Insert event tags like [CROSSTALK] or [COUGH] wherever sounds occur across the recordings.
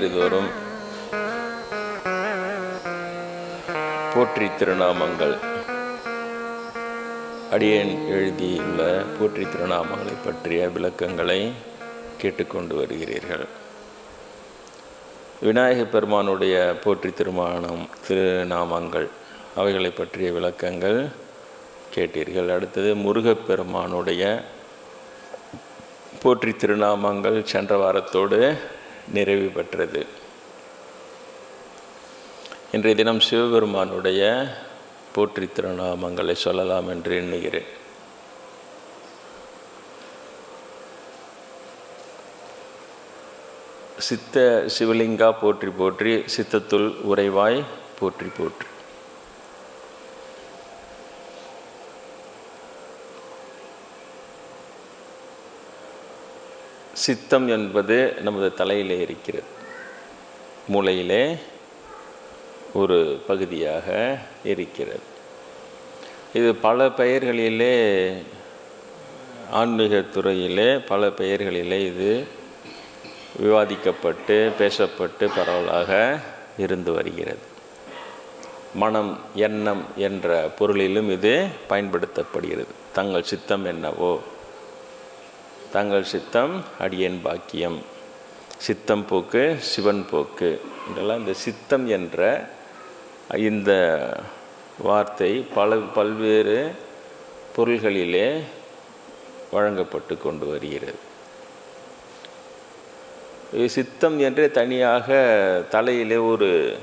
ஞாயிறு போற்றி திருநாமங்கள். அடியேன் எழுதியுள்ள போற்றி திருநாமங்களை பற்றிய விளக்கங்களை கேட்டுக்கொண்டு வருகிறீர்கள். விநாயக பெருமானுடைய போற்றி திருமானம் திருநாமங்கள் அவைகளை பற்றிய விளக்கங்கள் கேட்டீர்கள். அடுத்தது முருகப்பெருமானுடைய போற்றி திருநாமங்கள் சென்ற வாரத்தோடு நிறைவு பெற்றது இன்றைய தினம் சிவபெருமானுடைய போற்றி திருநாமங்களை சொல்லலாம் என்று எண்ணுகிறேன். சித்த சிவலிங்கா போற்றி போற்றி சித்தத்துள் உறைவாய் போற்றி போற்றி. சித்தம் என்பது நமது தலையிலே இருக்கிறது. மூளையிலே ஒரு பகுதியாக இருக்கிறது. இது பல பெயர்களிலே ஆன்மீக துறையிலே பல பெயர்களிலே இது விவாதிக்கப்பட்டு பேசப்பட்டு பரவலாக இருந்து வருகிறது. மனம் எண்ணம் என்ற பொருளிலும் இது பயன்படுத்தப்படுகிறது. தங்கள் சித்தம் என்னவோ. தங்கள் சித்தம் அடியேன் பாக்கியம். சித்தம் போக்கு சிவன் போக்கு. இதெல்லாம் இந்த சித்தம் என்ற இந்த வார்த்தை பல பல்வேறு பொருள்களிலே வழங்கப்பட்டு கொண்டு வருகிறது. இது சித்தம் என்றே தனியாக தலையிலே ஒரு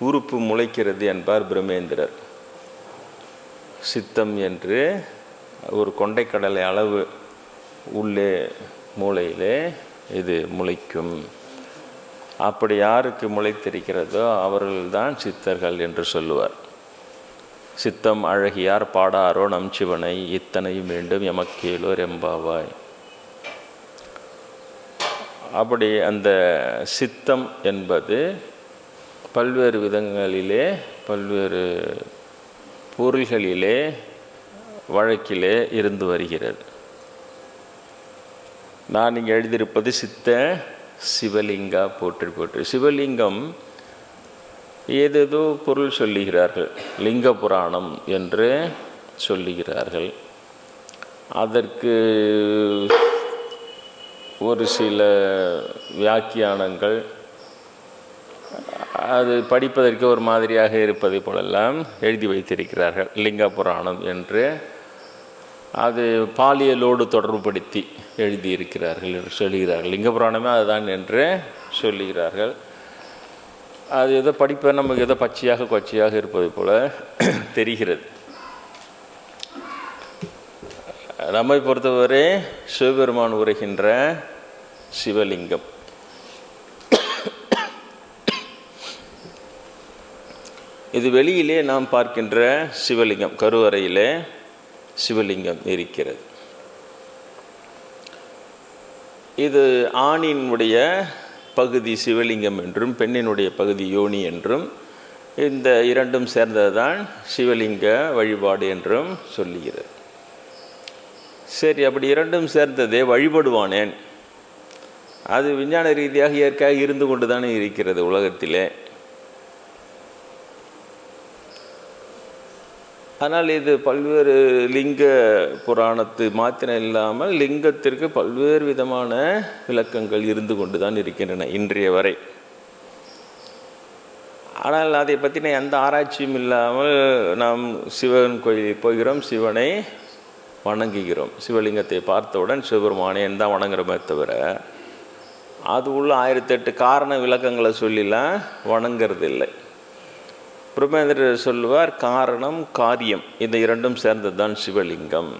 உறுப்பு முளைக்கிறது என்பார் பிரம்மேந்திரர். சித்தம் என்று ஒரு கொண்டைக்கடலை அளவு உள்ளே மூளையிலே இது முளைக்கும். அப்படி யாருக்கு முளைத்திருக்கிறதோ அவர்கள்தான் சித்தர்கள் என்று சொல்லுவார். சித்தம் அழகியார் பாடாரோ நம் சிவனை இத்தனையும் வேண்டும் எமக்கேலோர் எம்பாவாய் அப்படி அந்த சித்தம் என்பது பல்வேறு விதங்களிலே பல்வேறு பொருள்களிலே வழக்கிலே இருந்து வருகிறது. நான் இங்கே எழுதியிருப்பது சித்த சிவலிங்கா போற்றி போற்றி. சிவலிங்கம் ஏதேதோ பொருள் சொல்லுகிறார்கள். லிங்க புராணம் என்று சொல்லுகிறார்கள். அதற்கு ஒரு சில வியாக்கியானங்கள் அது படிப்பதற்கு ஒரு மாதிரியாக இருப்பதை போலெல்லாம் எழுதி வைத்திருக்கிறார்கள். லிங்க புராணம் என்று அது பாலியலோடு தொடர்புபடுத்தி எழுதியிருக்கிறார்கள் என்று சொல்கிறார்கள். லிங்க புராணமே அதுதான் என்று சொல்லுகிறார்கள் அது ஏதோ படிப்ப நமக்கு ஏதோ பச்சையாக கொச்சையாக இருப்பது போல் [CLEARS THROAT] தெரிகிறது. நம்மை பொறுத்தவரை சிவபெருமான் உரைகின்ற சிவலிங்கம். இது வெளியிலே நாம் பார்க்கின்ற சிவலிங்கம் கருவறையிலே. சிவலிங்கம் இருக்கிறது. இது ஆணினுடைய பகுதி சிவலிங்கம் என்றும் பெண்ணினுடைய பகுதி யோனி என்றும் இந்த இரண்டும் சேர்ந்ததுதான் சிவலிங்க வழிபாடு என்றும் சொல்லுகிறது. சரி அப்படி இரண்டும் சேர்ந்ததே வழிபடுவானேன். அது விஞ்ஞான ரீதியாக இயற்கையாக இருந்து கொண்டு தானே இருக்கிறது உலகத்திலே. ஆனால் இது பல்வேறு லிங்க புராணத்து மாத்திரம் இல்லாமல் லிங்கத்திற்கு பல்வேறு விதமான விளக்கங்கள் இருந்து கொண்டு தான் இருக்கின்றன இன்றைய வரை. ஆனால் அதை பற்றின எந்த ஆராய்ச்சியும் இல்லாமல் நாம் சிவன் கோயிலில் போகிறோம் சிவனை வணங்குகிறோம். சிவலிங்கத்தை பார்த்தவுடன் சிவபெருமானேன் தான் வணங்குறோமே தவிர அது உள்ள ஆயிரத்தெட்டு காரண விளக்கங்களை சொல்லிலாம் வணங்கிறது இல்லை பிரமேந்திரர் சொல்லுவார் காரணம் காரியம். இந்த இரண்டும் சேர்ந்தது தான் சிவலிங்கம்.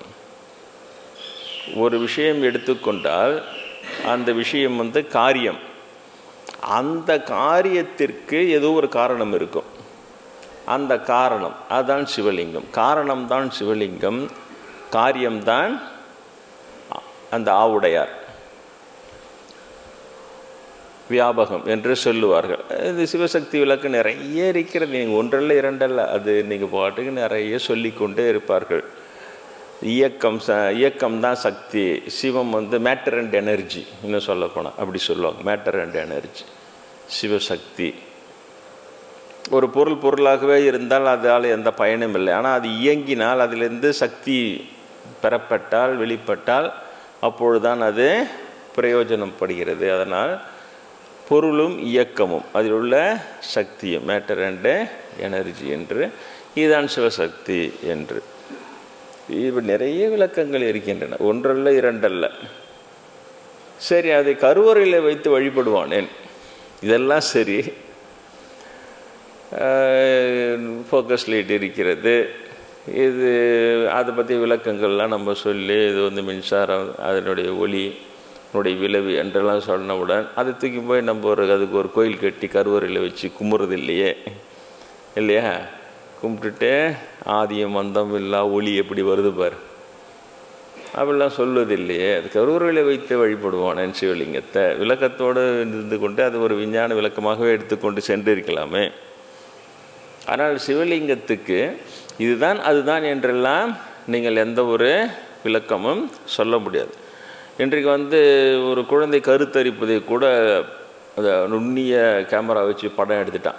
ஒரு விஷயம் எடுத்துக்கொண்டால் அந்த விஷயம் வந்து காரியம். அந்த காரியத்திற்கு ஏதோ ஒரு காரணம் இருக்கும். அந்த காரணம் அதுதான் சிவலிங்கம். காரணம்தான் சிவலிங்கம் காரியம்தான் அந்த ஆவுடையார். வியாபகம் என்று சொல்லுவார்கள். இது சிவசக்தி விளக்கு நிறைய இருக்கிறது. நீங்கள் ஒன்றல்ல இரண்டல்ல அது நீங்கள் பாட்டுக்கு நிறைய சொல்லிக்கொண்டே இருப்பார்கள். இயக்கம் ச இயக்கம் தான் சக்தி. சிவம் வந்து மேட்டர் அண்ட் எனர்ஜி இன்னும் சொல்லப்போனால் அப்படி சொல்லுவாங்க. Matter and energy Shivashakti. ஒரு பொருள் பொருளாகவே இருந்தால் அதால் எந்த பயனும் இல்லை. ஆனால் அது இயங்கினால் அதிலிருந்து சக்தி பெறப்பட்டால் வெளிப்பட்டால் அப்பொழுதுதான் அது பிரயோஜனப்படுகிறது அதனால் பொருளும் இயக்கமும். அதில் உள்ள சக்தியும் மேட்டர் அண்டு எனர்ஜி என்று இதுதான் சிவசக்தி என்று. இது நிறைய விளக்கங்கள் இருக்கின்றன. ஒன்றல்ல இரண்டல்ல. சரி அதை கருவறையில் வைத்து வழிபடுவானேன் இதெல்லாம் சரி. ஃபோக்கஸ் லைட் இருக்கிறது. இது அதை பற்றி விளக்கங்கள்லாம் நம்ம சொல்லி இது வந்து மின்சாரம் அதனுடைய ஒளி அதனுடைய விளைவு என்றெல்லாம் சொன்னவுடன் அதை தூக்கி போய் நம்ம ஒரு அதுக்கு ஒரு கோயில் கட்டி கருவறையில் வச்சு கும்புறது இல்லையே? இல்லையா? கும்பிட்டுட்டு ஆதியம் மந்தம் இல்லா ஒளி எப்படி வருது பாரு? அப்படிலாம் சொல்வது இல்லையே. அது கருவறையில் வைத்து வழிபடுவானேன் சிவலிங்கத்தை விளக்கத்தோடு இருந்து கொண்டு அது ஒரு விஞ்ஞான விளக்கமாகவே எடுத்துக்கொண்டு சென்றிருக்கலாமே. ஆனால் சிவலிங்கத்துக்கு இதுதான் அதுதான் என்றெல்லாம் நீங்கள் எந்த ஒரு விளக்கமும் சொல்ல முடியாது. இன்றைக்கு வந்து ஒரு குழந்தை கருத்தரிப்பதை கூட அதை நுண்ணிய கேமரா வச்சு படம் எடுத்துட்டான்.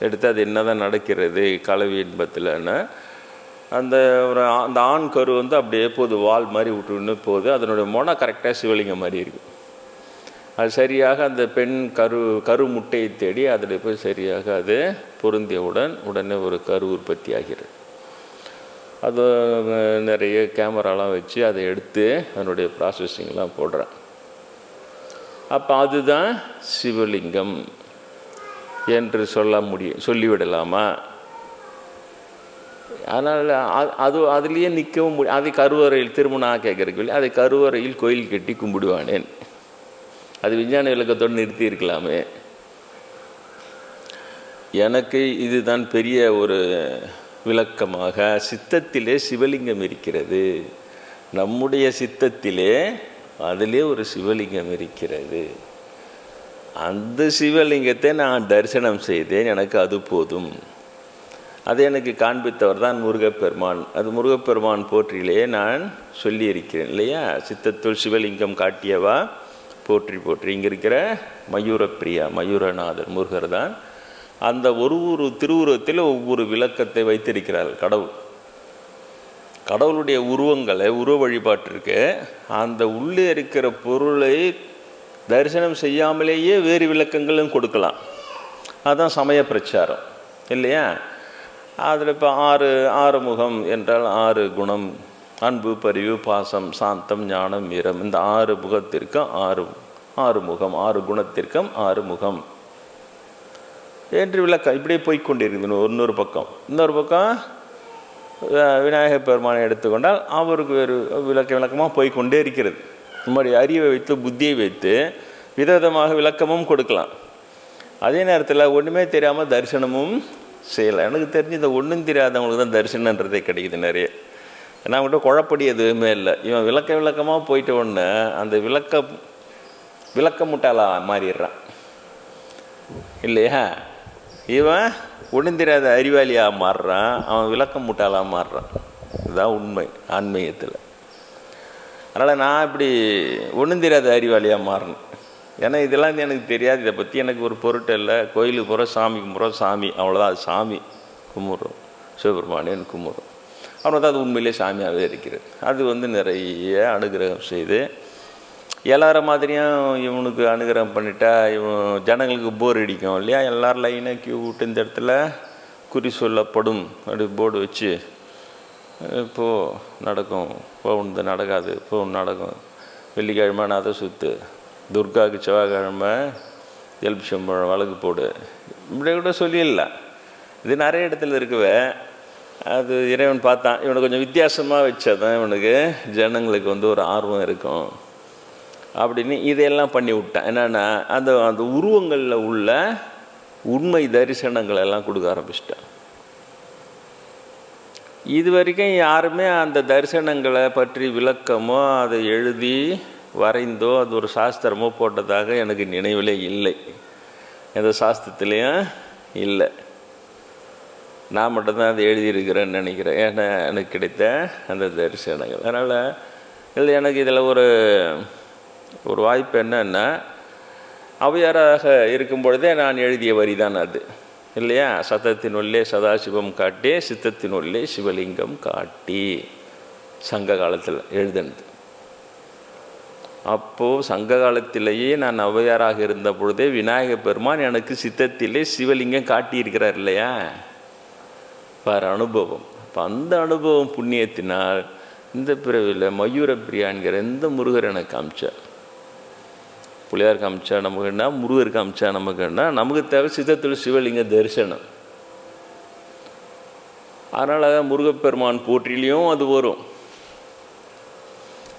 எடுத்து அது என்ன தான் நடக்கிறது கலவி இன்பத்தில்னு அந்த ஒரு அந்த ஆண் கரு வந்து அப்படியே போது வால் மாதிரி விட்டுன்னு போகுது அதனுடைய மொனை கரெக்டாக சிவலிங்கம் மாதிரி இருக்குது அது சரியாக அந்த பெண் கரு கரு முட்டையை தேடி அதில் போய் சரியாக அது பொருந்தியவுடன் உடனே ஒரு கரு உற்பத்தி ஆகிறது அது நிறைய கேமராலாம் வச்சு அதை எடுத்து அதனுடைய ப்ராசஸிங்லாம் போடுறேன். அப்போ அதுதான் சிவலிங்கம் என்று சொல்ல முடியும் சொல்லிவிடலாமா? அதனால் அது அது அதுலேயே நிற்கவும் முடியும் அதை கருவறையில் திருமணம் கேட்குறக்கு அதை கருவறையில் கோயில் கட்டி கும்பிடுவானேன். அது விஞ்ஞான விளக்கத்தோடு நிறுத்தி இருக்கலாமே எனக்கு இதுதான் பெரிய ஒரு விளக்கமாக சித்தத்திலே சிவலிங்கம் இருக்கிறது. நம்முடைய சித்தத்திலே அதிலே ஒரு சிவலிங்கம் இருக்கிறது. அந்த சிவலிங்கத்தை நான் தரிசனம் செய்தேன் எனக்கு அது போதும். அதை எனக்கு காண்பித்தவர் தான் முருகப்பெருமான். அது முருகப்பெருமான் போற்றியிலேயே நான் சொல்லியிருக்கிறேன் இல்லையா? சித்தத்துள் சிவலிங்கம் காட்டியவா? போற்றி போற்றி. இங்கே இருக்கிற மயூரப்பிரியா மயூரநாதர் முருகர் தான் அந்த ஒரு ஒரு திருவுருவத்தில் ஒவ்வொரு விளக்கத்தை வைத்திருக்கிறார்கள் கடவுள். கடவுளுடைய உருவங்களை உருவ வழிபாட்டிற்கு அந்த உள்ளே இருக்கிற பொருளை தரிசனம் செய்யாமலேயே வேறு விளக்கங்களும் கொடுக்கலாம். அதுதான் சமய பிரச்சாரம். இல்லையா? அதில் இப்போ ஆறு ஆறு முகம் என்றால் ஆறு குணம் அன்பு பரிவு பாசம் சாந்தம் ஞானம் வீரம். இந்த ஆறு முகத்திற்கும் ஆறு ஆறு முகம் ஆறு குணத்திற்கும் ஆறு முகம் என்று விளக்கம். இப்படியே போய்க்கொண்டிருக்குது இன்னொரு பக்கம். இன்னொரு பக்கம் விநாயகர் பெருமானை எடுத்துக்கொண்டால் அவருக்கு வேறு விளக்க விளக்கமாக போய்க்கொண்டே இருக்கிறது. இந்த மாதிரி அறிவை வைத்து புத்தியை வைத்து விதவிதமாக விளக்கமும் கொடுக்கலாம். அதே நேரத்தில் ஒன்றுமே தெரியாமல் தரிசனமும் செய்யலாம். எனக்கு தெரிஞ்சு இந்த ஒன்றும் தெரியாதவங்களுக்கு தான் தரிசனன்றதே கிடைக்குது நிறைய. ஏன்னா அவங்ககிட்ட குழப்படி எதுவுமே இல்லை. இவன் விளக்க விளக்கமாக போயிட்ட உடனே அந்த விளக்க விளக்க முட்டாளாக மாறிடுறான். இல்லையா? இவன் ஒன்றுந்திராத அறிவாளியாக மாறுறான். அவன் விளக்கம் முட்டாளாக மாறுறான். இதுதான் உண்மை ஆன்மீகத்தில். அதனால் நான் இப்படி ஒன்றுந்திராத அறிவாளியாக மாறணும். ஏன்னா இதெல்லாம் எனக்கு தெரியாது. இதை பற்றி எனக்கு ஒரு பொருட்டு இல்லை. கோயிலுக்கு போகிறோம் சாமி கும்பிட்றோம் சாமி. அவ்வளோதான் அது சாமி கும்பிட்றோம். சிவபெருமானேன்னு கும்பிட்றோம். அவ்வளோதான் தான் அது உண்மையிலே சாமியாகவே இருக்கிறது. அது வந்து நிறைய அனுகிரகம் செய்து எல்லார மாதிரியும் இவனுக்கு அனுகிரகம் பண்ணிட்டா இவன் ஜனங்களுக்கு போர் அடிக்கும் இல்லையா? எல்லாரும் லைனாக கியூ விட்டு இந்த இடத்துல குறி சொல்லப்படும். அப்படி போர்டு வச்சு இப்போது நடக்கும். இப்போ நடக்காது. போகணும் நடக்கும். வெள்ளிக்கிழமை நாத சுத்து. துர்காவுக்கு செவ்வாய்க்கிழமை எலுமிச்சம்பழம் வழக்கு போடு. இப்படி கூட சொல்லிடலாம். இது நிறைய இடத்துல இருக்குவே. அது இறைவன் பார்த்தான். இவனை கொஞ்சம் வித்தியாசமாக வச்சாதான் இவனுக்கு ஜனங்களுக்கு வந்து ஒரு ஆர்வம் இருக்கும். அப்படின்னு இதையெல்லாம் பண்ணி விட்டேன் என்னென்னா அந்த அந்த உருவங்களில் உள்ள உண்மை தரிசனங்கள் எல்லாம் கொடுக்க ஆரம்பிச்சிட்டேன் இது வரைக்கும் யாருமே அந்த தரிசனங்களை பற்றி விளக்கமோ அதை எழுதி வரைந்தோ அது ஒரு சாஸ்திரமோ போட்டதாக எனக்கு நினைவிலே இல்லை. எந்த சாஸ்திரத்துலேயும் இல்லை. நான் மட்டும்தான் அதை எழுதியிருக்கிறேன்னு நினைக்கிறேன். ஏன்னா எனக்கு கிடைத்த அந்த தரிசனங்கள். அதனால் இல்லை எனக்கு இதில் ஒரு ஒரு வாய்ப்பு என்னன்னா அவையாராக இருக்கும் பொழுதே நான் எழுதிய வரி தான் அது. இல்லையா? சத்தத்தினுள்ளே சதாசிவம் காட்டி சித்தத்தினுள்ளே சிவலிங்கம் காட்டி. சங்க காலத்தில் எழுதுனது. அப்போது சங்க காலத்திலேயே நான் ஔவையாராக இருந்த பொழுதே விநாயக பெருமான் எனக்கு சித்தத்திலே சிவலிங்கம் காட்டியிருக்கிறார் இல்லையா? பார் அனுபவம். அப்போ அந்த அனுபவம் புண்ணியத்தினால் இந்த பிறவியில் மயூர பிரியான்கிற எந்த முருகர் எனக்கு காமிச்சார்? புளியார் காமிச்சா நமக்கு என்ன? முருகர் காமிச்சா நமக்கு என்ன? நமக்கு தேவை சித்தத்தில் சிவலிங்க தரிசனம். அதனால் முருகப்பெருமான் போற்றிலையும் அது வரும்.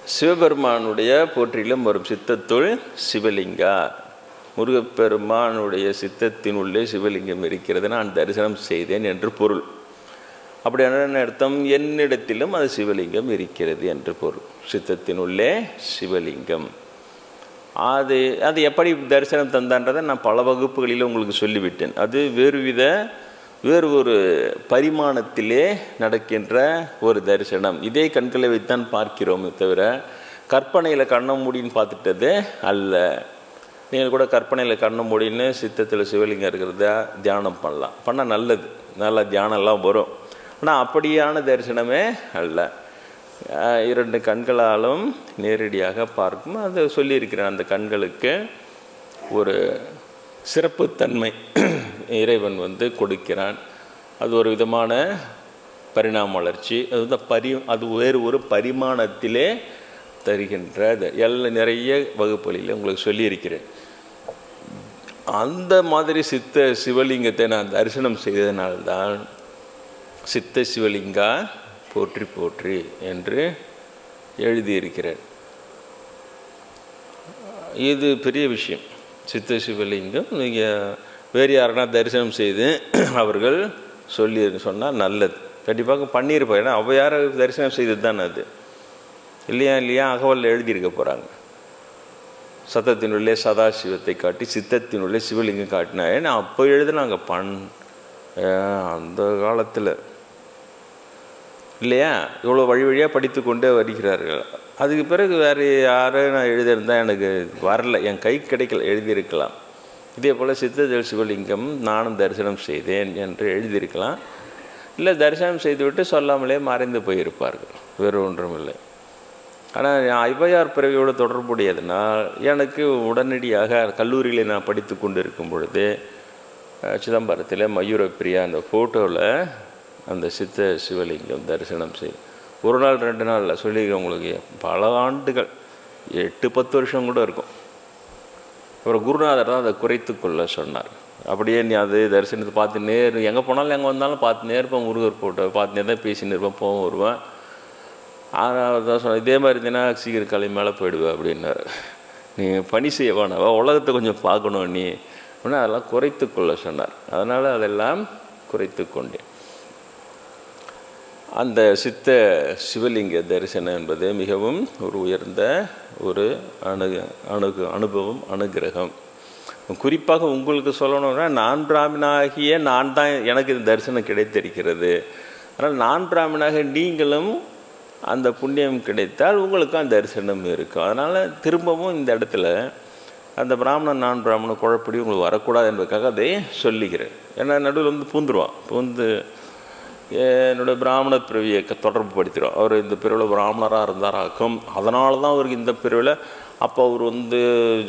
சிவபெருமானுடைய போற்றிலும் வரும் சித்தத்துள் சிவலிங்கா. முருகப்பெருமானுடைய சித்தத்தினுள்ளே சிவலிங்கம் இருக்கிறது. நான் தரிசனம் செய்தேன் என்று பொருள். அப்படி என்ன அர்த்தம்? என்னிடத்திலும் அது சிவலிங்கம் இருக்கிறது என்று பொருள். சித்தத்தின் உள்ளே சிவலிங்கம். அது அது எப்படி தரிசனம் தந்தான்றதை நான் பல வகுப்புகளில் உங்களுக்கு சொல்லிவிட்டேன். அது வேறு வித வேறு ஒரு பரிமாணத்திலே நடக்கின்ற ஒரு தரிசனம். இதே கண்களை வைத்தான் பார்க்கிறோமே தவிர கற்பனையில் கண்ண மூடின்னு பார்த்துட்டது அல்ல. நீங்கள் கூட கற்பனையில் கண்ண மூடின்னு சித்தத்தில் சிவலிங்கம் இருக்கிறத தியானம் பண்ணலாம். பண்ணால் நல்லது. நல்லா தியானம்லாம் வரும். ஆனால் அப்படியான தரிசனமே அல்ல. இரண்டு கண்களாலும் நேரடியாக பார்க்கும். அதை சொல்லியிருக்கிறேன் அந்த கண்களுக்கு ஒரு சிறப்புத்தன்மை [CLEARS THROAT] இறைவன் வந்து கொடுக்கிறான். அது ஒரு விதமான பரிணாம வளர்ச்சி. அது வந்து பரி அது வேறு ஒரு பரிமாணத்திலே தருகின்ற அது எல்லாம் நிறைய வகுப்புகளில் உங்களுக்கு சொல்லியிருக்கிறேன். அந்த மாதிரி சித்த சிவலிங்கத்தை நான் தரிசனம் செய்ததினால்தான் சித்த சிவலிங்கா போற்றி போற்றி என்று எழுதியிருக்கிறேன் இது பெரிய விஷயம். சித்த சிவலிங்கம் நீங்கள் வேறு யாருன்னா தரிசனம் செய்து அவர்கள் சொல்லி சொன்னால் நல்லது. கண்டிப்பாக பண்ணியிருப்பாங்க ஏன்னா அவள் யாரை தரிசனம் செய்தது தானே அது? இல்லையா இல்லையா அகவலில் எழுதியிருக்க போகிறாங்க சத்தத்தினுள்ளே சதாசிவத்தை காட்டி சித்தத்தினுள்ளே சிவலிங்கம் காட்டினா ஏன்னா அப்போ எழுதுனாங்க. பண் அந்த காலத்தில். இல்லையா? இவ்வளோ வழி வழியாக படித்து கொண்டே வருகிறார்கள். அதுக்கு பிறகு வேறு யாரும் நான் எழுதியிருந்தால் எனக்கு வரல. என் கை கிடைக்கல எழுதியிருக்கலாம். இதே போல் சித்த சிவலிங்கம் நானும் தரிசனம் செய்தேன் என்று எழுதியிருக்கலாம். இல்லை தரிசனம் செய்துவிட்டு சொல்லாமலே மறைந்து போயிருப்பார்கள். வேறு ஒன்றும் இல்லை. ஆனால் ஐவையார் பிறவியோடு தொடர்புடையதுனால் எனக்கு உடனடியாக கல்லூரியில் நான் படித்து கொண்டு இருக்கும் பொழுது சிதம்பரத்தில் மயூரப்பிரியா அந்த ஃபோட்டோவில் அந்த சித்த சிவலிங்கம் தரிசனம் செய். ஒரு நாள் ரெண்டு நாளில் சொல்லியிருக்கேன் உங்களுக்கு. பல ஆண்டுகள் எட்டு பத்து வருஷம் கூட இருக்கும். அப்புறம் குருநாதர் தான் அதை குறைத்து கொள்ள சொன்னார். அப்படியே நீ அது தரிசனத்தை பார்த்து நேர் எங்கே போனாலும் எங்கே வந்தாலும் பார்த்து நேர்ப்பேன் முருகர் போட்டோ பார்த்துனே தான் பேசின்னு இருப்பேன் போவோம் வருவேன். ஆனால் தான் சொன்னேன் இதே மாதிரி இருந்தீங்கன்னா சீக்கிரம் கிளம்பி மேலே போயிடுவேன் அப்படின்னாரு. நீ பணி செய்ய வேணாவா உலகத்தை கொஞ்சம் பார்க்கணும் நீ. அப்படின்னா அதெல்லாம் குறைத்து கொள்ள சொன்னார். அதனால் அதெல்லாம் குறைத்து கொண்டேன். அந்த சித்த சிவலிங்க தரிசனம் என்பது மிகவும் ஒரு உயர்ந்த ஒரு அணு அணுகு அனுபவம் அனுகிரகம். குறிப்பாக உங்களுக்கு சொல்லணும்னா நான் பிராமணாகிய நான் தான் எனக்கு இந்த தரிசனம் கிடைத்திருக்கிறது. ஆனால் நான் பிராமணாக நீங்களும் அந்த புண்ணியம் கிடைத்தால் உங்களுக்கும் அந்த தரிசனம் இருக்கும். அதனால் திரும்பவும் இந்த இடத்துல அந்த பிராமணன் நான் பிராமணன் குழப்படி உங்களுக்கு வரக்கூடாது என்பதுக்காக அதை சொல்லிக்கிறேன் ஏன்னா நடுவில் வந்து பூந்துருவான். பூந்து என்னுடைய பிராமண பிறவியை தொடர்பு படுத்திடும் அவர் இந்த பிரிவில் பிராமணராக இருந்தாராக்கும். அதனால தான் அவருக்கு இந்த பிரிவில் அப்போ அவர் வந்து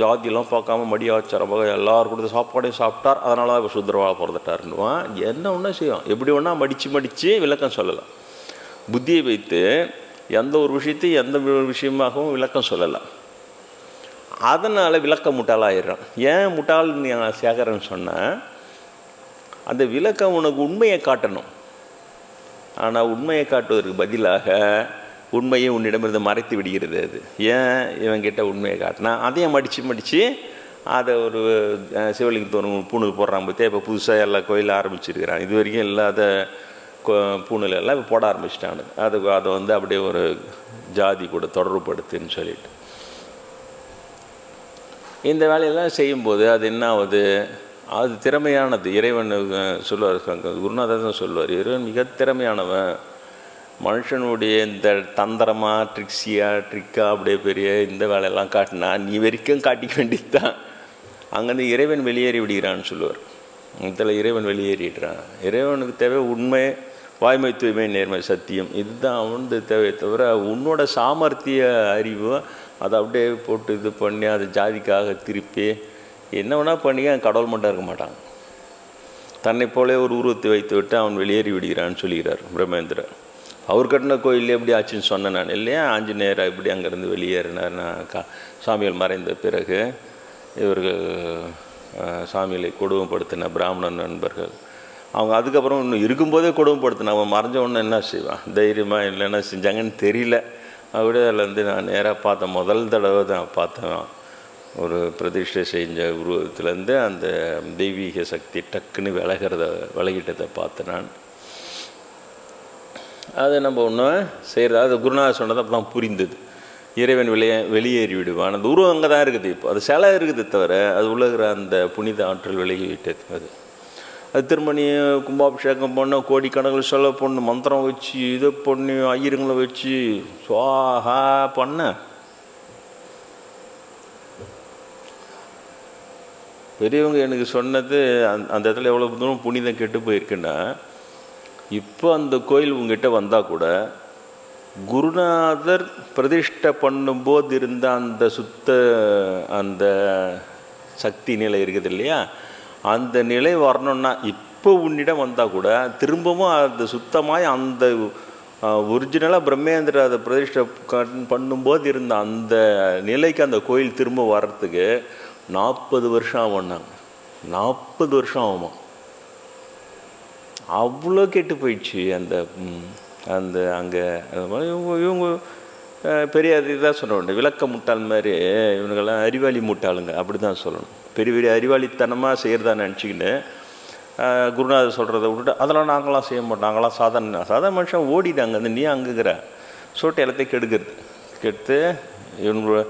ஜாதியெல்லாம் பார்க்காம மடியாச்சாரமாக எல்லாரும் கொடுத்த சாப்பாடையும் சாப்பிட்டார். அதனால தான் இப்போ சுந்தரவாக பிறந்துட்டாருன்னுவான். என்ன ஒன்றா செய்யும்? எப்படி ஒன்றா மடித்து மடித்து விளக்கம் சொல்லலாம். புத்தியை வைத்து எந்த ஒரு விஷயத்தையும் எந்த விஷயமாகவும் விளக்கம் சொல்லலாம் அதனால் விளக்க முட்டாளாயிடுறான். ஏன் முட்டாள் சேகரன் சொன்னேன் அந்த விளக்கம் உனக்கு உண்மையை காட்டணும். ஆனால் உண்மையை காட்டுவதற்கு பதிலாக உண்மையை உன்னிடமிருந்து மறைத்து விடுகிறது அது. ஏன் இவங்கிட்ட உண்மையை காட்டினா அதையும் மடித்து மடித்து அதை ஒரு அஹ், சிவலிங்கத்தோறும் பூணூல் போடுறாங்க பற்றியா இப்போ புதுசாக எல்லா கோயிலும் ஆரம்பிச்சிருக்கிறாங்க இது வரைக்கும் இல்லாத கொ- பூணூல் எல்லாம் இப்போ போட ஆரம்பிச்சிட்டானு. அது அதை வந்து அப்படியே ஒரு ஜாதி கூட தொடர்புபடுத்துன்னு சொல்லிட்டு. இந்த வேலையெல்லாம் செய்யும்போது அது என்ன ஆகுது? அது திறமையானது. இறைவன் சொல்லுவார் குருநாதர் தான் சொல்லுவார் இறைவன் மிக திறமையானவன். மனுஷனுடைய இந்த தந்திரமாக ட்ரிக்ஸியா ட்ரிக்கா அப்படியே பெரிய இந்த வேலையெல்லாம் காட்டினா நீ வரைக்கும் காட்டிக்க வேண்டியது தான் அங்கேருந்து இறைவன் வெளியேறி விடுகிறான்னு சொல்லுவார். இதில் இறைவன் வெளியேறிடுறான். இறைவனுக்கு தேவை உண்மை வாய்மை தூய்மை நேர்மை சத்தியம். இதுதான் அவனுக்கு தேவையை தவிர உன்னோட சாமர்த்திய அறிவு அதை அப்படியே போட்டு இது பண்ணி அதை ஜாதிக்காக திருப்பி என்ன வேணால் பண்ணி அவன் கடவுள் மட்டும் இருக்க மாட்டான் தன்னை போலே ஒரு உருவத்தை வைத்து விட்டு அவன் வெளியேறி விடுகிறான்னு சொல்லுகிறார் பிரம்மேந்திரர். அவர் கட்டின கோயில் எப்படி ஆச்சுன்னு சொன்னேன் நான் இல்லையா? ஆஞ்சநேயர் இப்படி அங்கேருந்து வெளியேறினார். நான் கா சாமிகள் மறைந்த பிறகு இவர்கள் சாமிகளை கொடுமைப்படுத்தின பிராமணன் நண்பர்கள். அவங்க அதுக்கப்புறம் இன்னும் இருக்கும்போதே கொடுமைப்படுத்தின அவன் மறைஞ்ச உடனே என்ன செய்வான்? தைரியமாக இல்லை என்ன செஞ்சாங்கன்னு தெரியல. அப்படியே அதில் வந்து நான் நேராக பார்த்தேன் முதல் தடவை தான் பார்த்தேன். ஒரு பிரதிஷ்டை செஞ்ச உருவத்துலேருந்து அந்த தெய்வீக சக்தி டக்குன்னு விலகிறத விலகிட்டதை பார்த்தேன் நான் அதை நம்ம ஒன்று செய்கிறது அது குருநாதர் சொன்னது அப்போ தான் புரிந்தது. இறைவன் வெளியே வெளியேறி விடுவான். அந்த உருவம் அங்கே தான் இருக்குது இப்போ. அது சிலை இருக்குது தவிர அது உலகிற அந்த புனித ஆற்றல் விலகி விட்டது அது. அது திருமணி கும்பாபிஷேகம் பண்ண கோடிக்கணக்கில் சொல்ல பொண்ணு மந்திரம் வச்சு இதை பண்ணி ஐயருங்களை வச்சு சுவாஹா பண்ண. பெரியவங்க எனக்கு சொன்னது அந்த அந்த இடத்துல எவ்வளோ தூரம் புனிதம் கெட்டு போயிருக்குன்னா இப்போ அந்த கோயில் உங்ககிட்ட வந்தால் கூட குருநாதர் பிரதிஷ்டை பண்ணும்போது இருந்த அந்த சுத்த அந்த சக்தி நிலை இருக்குது இல்லையா? அந்த நிலை வரணும்னா இப்போ உன்னிடம் வந்தால் கூட திரும்பவும் அது சுத்தமாய் அந்த ஒரிஜினலாக பிரம்மேந்திர அதை பிரதிஷ்டை பண்ணும்போது இருந்த அந்த நிலைக்கு அந்த கோயில் திரும்ப வர்றதுக்கு நாற்பது வருஷம் ஆகும்னாங்க. நாற்பது வருஷம் ஆகுமா? அவ்வளோ கெட்டு போயிடுச்சு அந்த அந்த அங்கே இவங்க இவங்க பெரிய இதாக சொல்ல விளக்க முட்டாள் மாதிரி இவனுங்கெல்லாம் அறிவாளி முட்டாளுங்க அப்படி தான் சொல்லணும். பெரிய பெரிய அறிவாளித்தனமாக செய்கிறதா நினச்சிக்கின்னு குருநாதர் சொல்கிறத விட்டுட்டு அதெல்லாம் நாங்களாம் செய்ய மாட்டோம். நாங்களாம் சாதாரண சாதாரண மனுஷன் ஓடிட்டாங்க. அந்த நீ அங்குங்கிற சோட்டை எல்லாத்தையும் கெடுக்கிறது. கெடுத்து இவங்களோட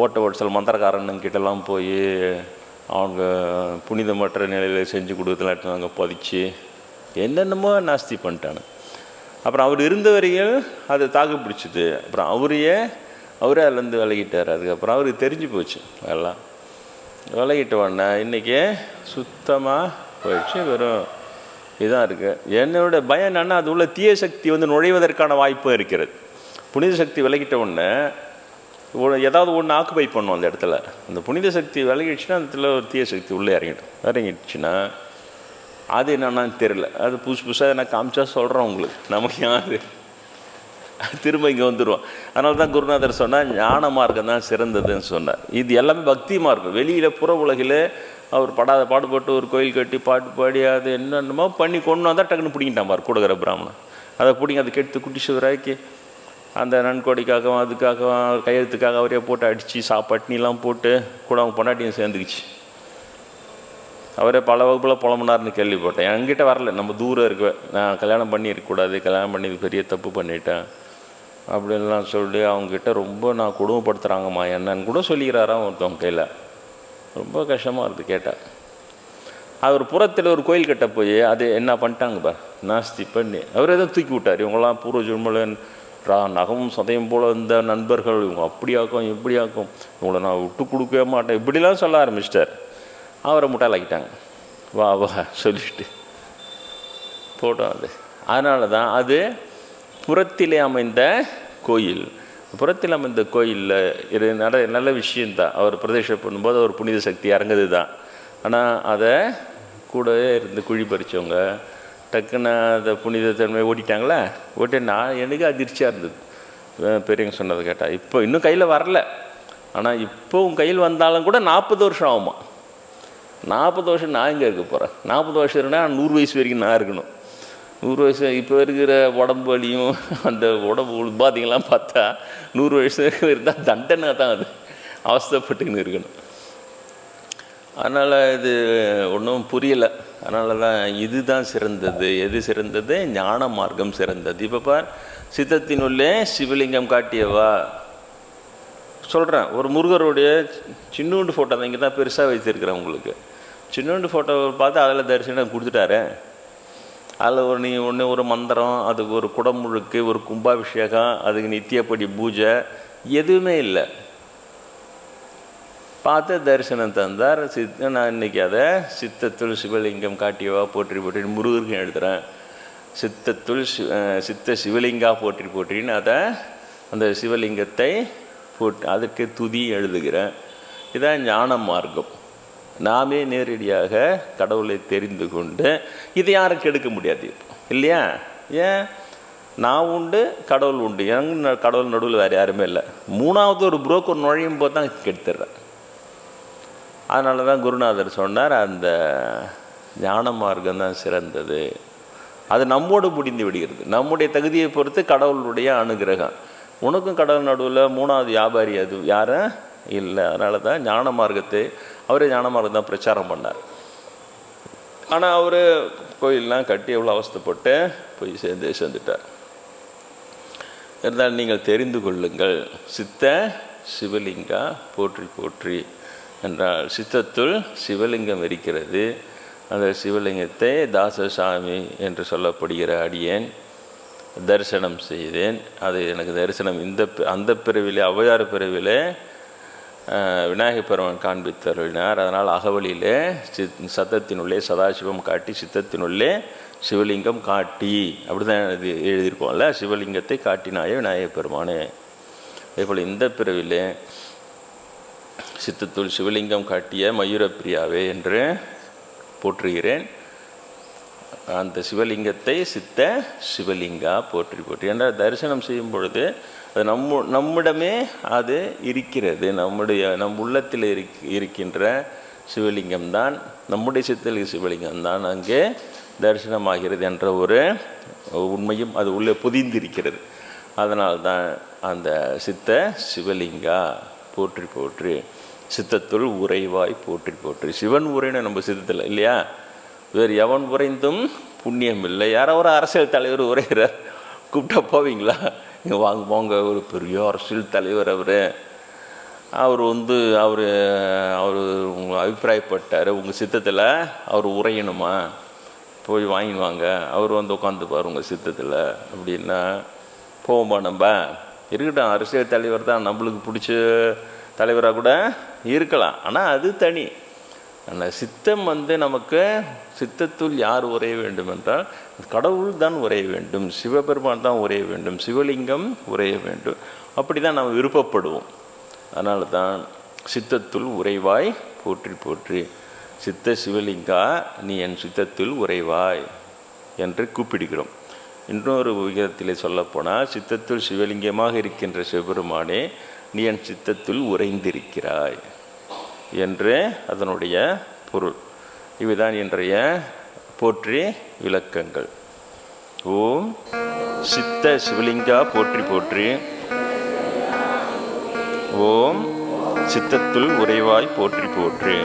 ஓட்ட ஓட்டல் மந்திரக்காரன்கிட்டலாம் போய் அவங்க புனிதமற்ற நிலையில் செஞ்சு கொடுத்தலாம் எடுத்து அங்கே பதிச்சு என்னென்னமோ நாஸ்தி பண்ணிட்டானு. அப்புறம் அவர் இருந்த வரைக்கும் அது தாக்கு பிடிச்சிது. அப்புறம் அவரையே அவரே அதுலேருந்து விலகிட்டார். அதுக்கப்புறம் அவருக்கு தெரிஞ்சு போச்சு எல்லாம். விலகிட்ட உடனே இன்றைக்கி சுத்தமாக போயிடுச்சு. வெறும் இதாக இருக்குது என்னோட பயம் என்னன்னா அது உள்ள தீய சக்தி வந்து நுழைவதற்கான வாய்ப்பும் இருக்கிறது. புனித சக்தி விலகிட்ட உடனே ஏதாவது ஒன்று ஆக்குபை பண்ணும் அந்த இடத்துல. அந்த புனித சக்தி விலகிடுச்சுன்னா அந்த இடத்துல ஒரு தீய சக்தி உள்ளே இறங்கிடும். இறங்கிடுச்சுன்னா அது என்னென்னு தெரில அது புதுசு புதுசாக நான் காமிச்சா சொல்கிறோம் உங்களுக்கு. நமக்கு யாரு? திரும்ப இங்கே வந்துடுவோம் அதனால தான் குருநாதர் சொன்னால் ஞான மார்க்கம் தான் சிறந்ததுன்னு சொன்னார். இது எல்லாமே பக்தி மார்க்கம். வெளியில் புற உலகில் அவர் படாத பாடுபட்டு ஒரு கோயில் கட்டி பாட்டு பாடி அது என்னென்னமோ பண்ணி கொண்டு வந்தால் டக்குன்னு பிடிங்கிட்டான் பார் கொடுக்குற பிராமணன். அதை பிடிங்க அதை கெடுத்து குட்டி சிவராக்கி அந்த நன்கொடைக்காகவும் அதுக்காகவும் கையெழுத்துக்காக அவரே போட்டு அடித்து சாப்பாட்டினிலாம் போட்டு கூட அவங்க பொண்டாட்டியும் சேர்ந்துக்குச்சு. அவரே பல வகுப்பில் புலம்புனார்னு கேள்விப்பட்டேன். என்கிட்ட வரல. நம்ம தூரம் இருக்க. நான் கல்யாணம் பண்ணியிருக்கக்கூடாது. கல்யாணம் பண்ணி பெரிய தப்பு பண்ணிட்டேன். அப்படின்லாம் சொல்லி அவங்ககிட்ட ரொம்ப நான் கொடுமைப்படுத்துகிறாங்கம்மா என்னன்னு கூட சொல்லிக்கிறாராம் ஒருத்தவங்க கையில். ரொம்ப கஷ்டமாக இருக்குது கேட்டால் அவர் புறத்தில் ஒரு கோயில் கட்ட போய் அது என்ன பண்ணிட்டாங்க பா நாஸ்தி பண்ணி. அவர் எதுவும் தூக்கி விட்டார். இவங்களாம் பூர்வ ஜென்மலன் ரா நகமும் சதையும் போல் இந்த நண்பர்கள் இவங்க அப்படியாக்கும் இப்படியாக்கும். இவங்களை நான் விட்டு கொடுக்கவே மாட்டேன். இப்படிலாம் சொல்ல ஆரம்பிச்சிட்டார். அவரை முட்டாளாக்கிட்டாங்க. வா வா சொல்லிட்டு. போட்டோம் அது. அதனால தான் அது புறத்திலே அமைந்த கோயில். புறத்தில் அமைந்த கோயிலில் இது நட நல்ல விஷயந்தான் அவர் பிரதேசம் பண்ணும்போது அவர் புனித சக்தி இறங்குது தான் ஆனால் அதை கூடவே இருந்து குழி பறித்தவங்க டக்குன்னு அந்த புனித தன்மை ஓட்டிட்டாங்களே ஓட்டி நான் எனக்கு அதிர்ச்சியாக இருந்தது. பெரியவங்க சொன்னதை கேட்டால் இப்போ இன்னும் கையில் வரல. ஆனால் இப்போ உன் கையில் வந்தாலும் கூட நாற்பது வருஷம் ஆகுமா? நாற்பது வருஷம் நான் இங்கே இருக்க போகிறேன் நாற்பது வருஷம் இருந்தால் நூறு வயசு வரைக்கும் நான் இருக்கணும். நூறு வயசு இப்போ இருக்கிற உடம்பு வலியும் அந்த உடம்பு உபாதைகள்லாம் பார்த்தா நூறு வயசு வரைக்கும் இருந்தால் தண்டனை தான் அது. அவஸ்தைப்பட்டுக்கின்னு இருக்கணும். அதனால் இது ஒன்றும் புரியலை. அதனால தான் இதுதான் சிறந்தது. எது சிறந்தது? ஞான மார்க்கம் சிறந்தது. இப்போ பார் சித்தத்தினுள்ளே சிவலிங்கம் காட்டியவா? சொல்கிறேன் ஒரு முருகருடைய சின்னூண்டு ஃபோட்டோ தான் இங்கே தான் பெருசாக வைத்திருக்கிறேன் உங்களுக்கு. சின்னோண்டு ஃபோட்டோவை பார்த்து அதில் தரிசனம் கொடுத்துட்டாரு. அதில் ஒரு நீ ஒன்று ஒரு மந்திரம் அதுக்கு ஒரு குடமுழுக்கு ஒரு கும்பாபிஷேகம் அதுக்கு நித்தியப்படி பூஜை எதுவுமே இல்லை. பார்த்து தரிசனம் தந்தார். சித்த நான் இன்னைக்கு அதை சித்தத்துள் சிவலிங்கம் காட்டியவா போற்றி போற்றி முருகருக்கும் எழுதுகிறேன் சித்தத்துள் சி சித்த சிவலிங்கா போற்றி போற்றின்னு அதை அந்த சிவலிங்கத்தை போட்டு அதுக்கு துதி எழுதுகிறேன். இதான் ஞான மார்க்கம். நாமே நேரடியாக கடவுளை தெரிந்து கொண்டு இதை யாரும் கெடுக்க முடியாது இல்லையா? ஏன்? நான் உண்டு கடவுள் உண்டு. எனக்கு கடவுள் நடுவில் வேறு யாருமே இல்லை. மூணாவது ஒரு புரோக்கர் நுழையும் போது தான் கெடுத்துடுறேன். அதனால தான் குருநாதர் சொன்னார் அந்த ஞான மார்க்கம் தான் சிறந்தது. அது நம்மோடு முடிந்து விடுகிறது. நம்முடைய தகுதியை பொறுத்து கடவுளுடைய அனுகிரகம். உனக்கும் கடவுள் நடுவில் மூணாவது வியாபாரி அது யாரும் இல்லை அதனால தான் ஞான மார்க்கத்தை அவரே ஞான மார்க்கம் தான் பிரச்சாரம் பண்ணார். ஆனால் அவர் கோயிலெலாம் கட்டி எவ்வளோ அவஸ்தைப்பட்டு போய் சேர்ந்து சேர்ந்துட்டார். இருந்தால் நீங்கள் தெரிந்து கொள்ளுங்கள். சித்த சிவலிங்கா போற்றி போற்றி. என்றால் சித்தத்துள் சிவலிங்கம் இருக்கிறது. அந்த சிவலிங்கத்தை தாசசாமி என்று சொல்லப்படுகிற அடியேன் தரிசனம் செய்தேன். அது எனக்கு தரிசனம் இந்த அந்த பிறவிலே ஔவையார் பிறவிலே அஹ், விநாயகப் பெருமான் காண்பித்தருளினார். அதனால் அகவலியிலே சித் சத்தத்தினுள்ளே சதாசிவம் காட்டி சித்தத்தினுள்ளே சிவலிங்கம் காட்டி. அப்படி தான் இது எழுதியிருக்கோம்ல. சிவலிங்கத்தை காட்டினாயே விநாயகப் பெருமானே. அதேபோல் இந்த பிறவிலே சித்தத்துள் சிவலிங்கம் காட்டிய மயூரப்பிரியாவே என்று போற்றுகிறேன். அந்த சிவலிங்கத்தை சித்த சிவலிங்கா போற்றி போற்றி. என்றால் தரிசனம் செய்யும் பொழுது அது நம்ம நம்மிடமே அது இருக்கிறது. நம்முடைய நம் உள்ளத்தில் இருக் இருக்கின்ற சிவலிங்கம்தான் நம்முடைய சித்தல் சிவலிங்கம் தான் அங்கே தரிசனமாகிறது என்ற ஒரு உண்மையும் அது உள்ளே புதிந்திருக்கிறது. அதனால்தான் அந்த சித்த சிவலிங்கா போற்றி போற்றி சித்தத்துள் உறைவாய் போற்றி போற்றி. சிவன் உரைன்னு நம்ம சித்தத்தில் இல்லையா? வேறு எவன் உறைந்தும் புண்ணியம் இல்லை. யாரோ ஒரு அரசியல் தலைவர் உரைகிறார் கூப்பிட்டா போவீங்களா? இங்கே வாங்க போங்க. ஒரு பெரிய அரசியல் தலைவர் அவர். அவர் வந்து அவர் அவர் உங்கள் அபிப்பிராயப்பட்டார். உங்கள் சித்தத்தில் அவர் உரையணுமா? போய் வாங்கின்னு வாங்க. அவர் வந்து உட்காந்துப்பார் உங்கள் சித்தத்தில். அப்படின்னா போவோமா நம்ம. இருக்கட்டும் அரசியல் தலைவர் தான் நம்மளுக்கு பிடிச்ச தலைவராக கூட இருக்கலாம். ஆனால் அது தனி. அந்த சித்தம் வந்து நமக்கு சித்தத்துள் யார் உரைய வேண்டும் என்றால் கடவுள் தான் உரைய வேண்டும் சிவபெருமான் தான் உரைய வேண்டும் சிவலிங்கம் உரைய வேண்டும். அப்படி தான் நாம் விருப்பப்படுவோம். அதனால தான் சித்தத்துள் உறைவாய் போற்றி போற்றி. சித்த சிவலிங்கா நீ என் சித்தத்தில் உறைவாய் என்று கூப்பிடுகிறோம். இன்னொரு விகிதத்திலே சொல்லப்போனால் சித்தத்துள் சிவலிங்கமாக இருக்கின்ற சிவபெருமானே நீ என் சித்தத்துள் உறைந்திருக்கிறாய் என்று அதனுடைய பொருள். இவைதான் இன்றைய போற்றி விளக்கங்கள். ஓம் சித்த சிவலிங்கா போற்றி போற்றி. ஓம் சித்தத்துள் உறைவாய் போற்றி போற்றி.